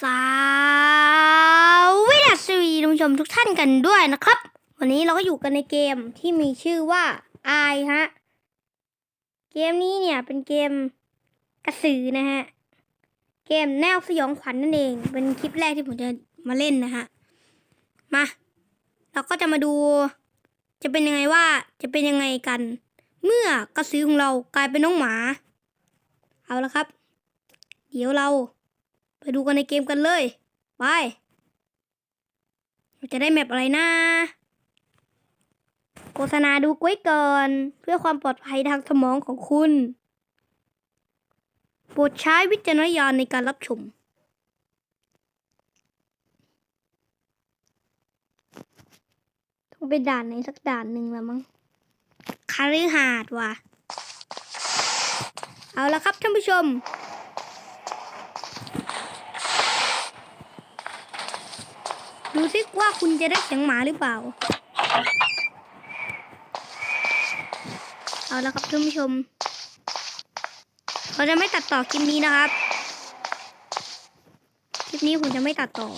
สวัสดีสวีท่านผู้ชมทุกท่านกันด้วยนะครับ วันนี้เราก็อยู่กันในเกมที่มีชื่อว่าไอฮะ เกมนี้เนี่ยเป็นเกมกระสือนะฮะ เกมแนวสยองขวัญนนั่นเอง เป็นคลิปแรกที่ผมจะมาเล่นนะฮะ มา เราก็จะมาดู จะเป็นยังไงว่าจะเป็นยังไงกัน เมื่อกระสือของเรากลายเป็นน้องหมา เอาละครับ เดี๋ยวเรา ไปดูกันในเกมกันเลย ไปเราจะได้แมปอะไรนะโฆษณาดูไว้ก่อน เพื่อความปลอดภัยทางสมองของคุณ โปรดใช้วิจารณญาณในการรับชม ต้องไปด่านไหนสักด่านหนึ่งแล้วมั้งคาริหาดว่ะ เอาละครับท่านผู้ชม ดูซิว่าคุณจะได้เสียงหมาหรือเปล่า เอาละครับท่านผู้ชม เราจะไม่ตัดต่อคลิปนี้นะครับ คลิปนี้ผมจะไม่ตัดต่อ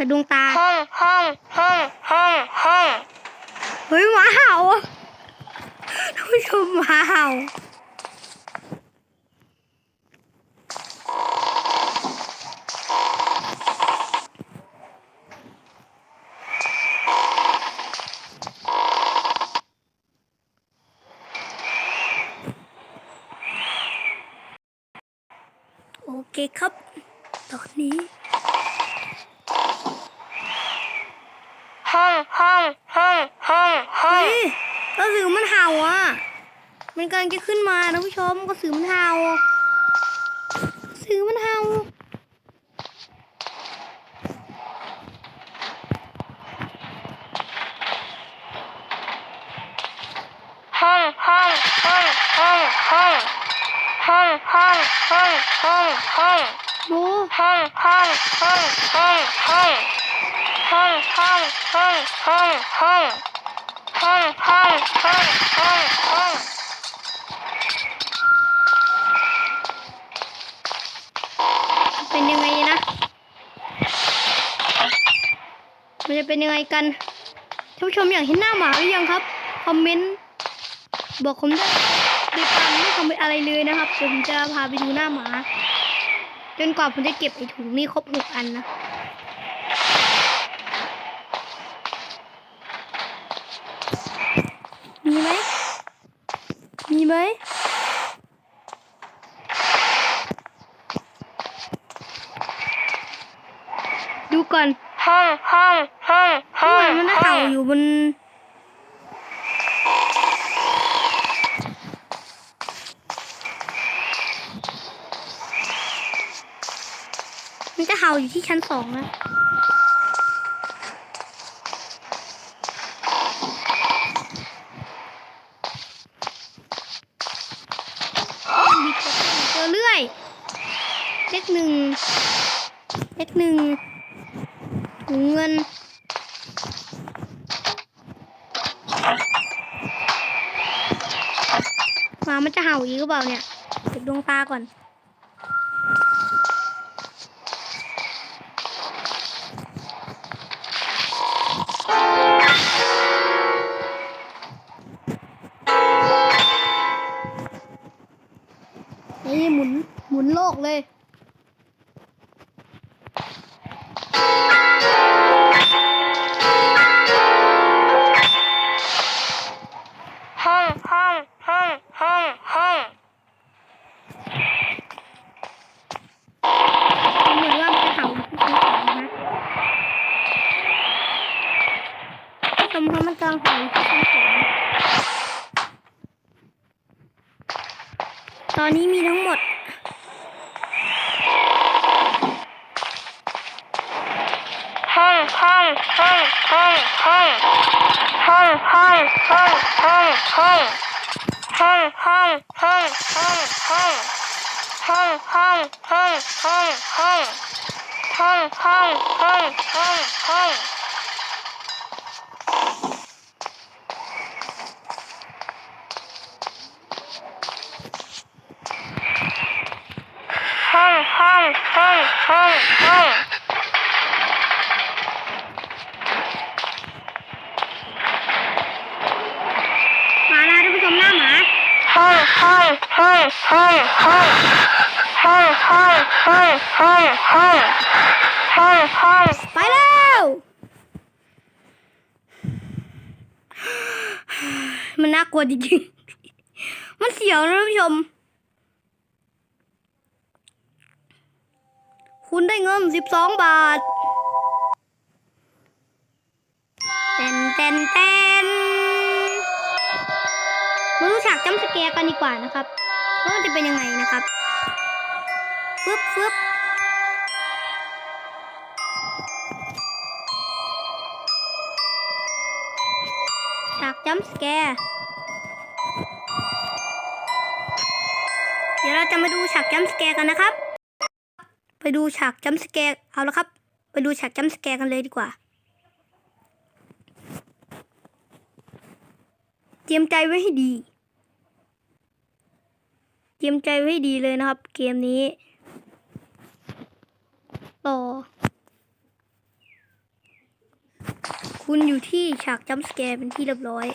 เปิดดวงตาห้องห้องห้องห้องห้องเฮ้ยหมาเห่าอะท่านผู้ชมหมาเห่าโอเคครับ ตอนนี้ ห้องห้องห้องห้องห้อเฮ้งยกระสือมันเห่าอะ มันกำลังจะขึ้นมานะผู้ชมกระสือมันเห่ากระสือมันเห่าห้องห้องห้องห้องห้องห้องห้องห้องห้องห้องดูห้องห้องห้องห้องห้อง ห้องห้องห้องห้องห้องห้องห้องห้องห้องห้องเป็นยังไงนะ มันจะเป็นยังไงกันท่านผู้ชมอยากเห็นหน้าหมาหรือยังครับ คอมเมนต์บอกผมได้วยติดตามไม่คอมเมนต์อะไรเลยนะครับผมจะพาไปดูหน้าหมาจนกว่าผมจะเก็บไอถุงนี้ครบหกอันนะ มีไหม มี ไหมดูก่อนห้องห้องห้องห้เมื่อองวานมันได้ห้อเห่างอยู่บนมันจะเห่าอยู่ที่ชั้นสองนะ บิด เจอเลขหนึ่งเลขหนึ่งเงินหมามันจะเห่าอีกหรือเปล่าเนี่ยปิดดวงตาก่อน กเลย home, home, home, home. Home, home, home, home, home. Home, home, home, home, home. Home, home, home, home, home. Home, home, home, home, home. Home, home, home, home, home. ไปแล้วมันน่ากลัวจริงๆ มันเสียวนะท่านผู้ชม คุณได้เงินสิบสองบาท เต้นเต้นเต้น มาดูฉากจัมสแกร์กันดีกว่านะครับว่ามันจะเป็นยังไงนะครับฟึบฟึบฉากจัมสแกร์เดี๋ยวเราจะมาดูฉากจัมสแกร์กันนะครับ ไปดูฉากจัมสแกร์เอาละครับ ไปดูฉากจัมสแกร์กันเลยดีกว่า ตรียมใจไว้ให้ดี เตรียมใจไว้ให้ดีเลยนะครับ เกมนี้ ต่อ คุณอยู่ที่ฉากจัมสแกร์เป็นที่เรียบร้อย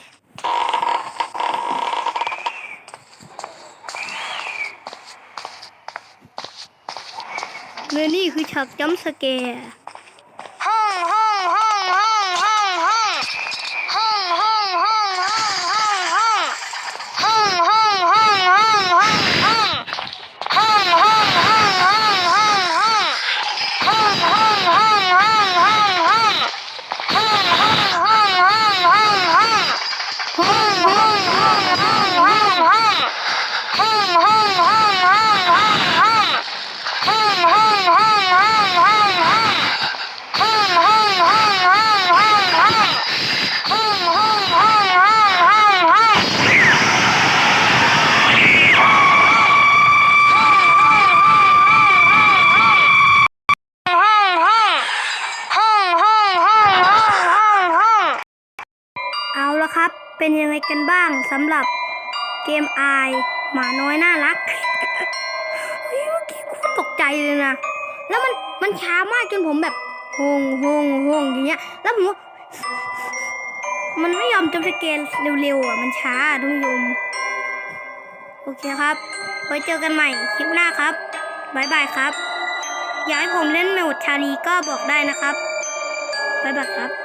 และนี่คือฉากจัมสแกร์ เป็นยังไงกันบ้างสำหรับเกมไอหมาน้อยน่ารักเฮ้ยเมื่อกี้กูตกใจเลยนะ แล้วมันมันช้ามากจนผมแบบฮงฮงฮงอย่างเงี้ย แล้วผมว่ามันไม่ยอมจำสเกนเร็วๆอะ มันช้าทุกผู้ชมโอเคครับ ไว้เจอกันใหม่คลิปหน้าครับบายบายครับ อยากให้ผมเล่นโหมดชาลีก็บอกได้นะครับบายบายครับ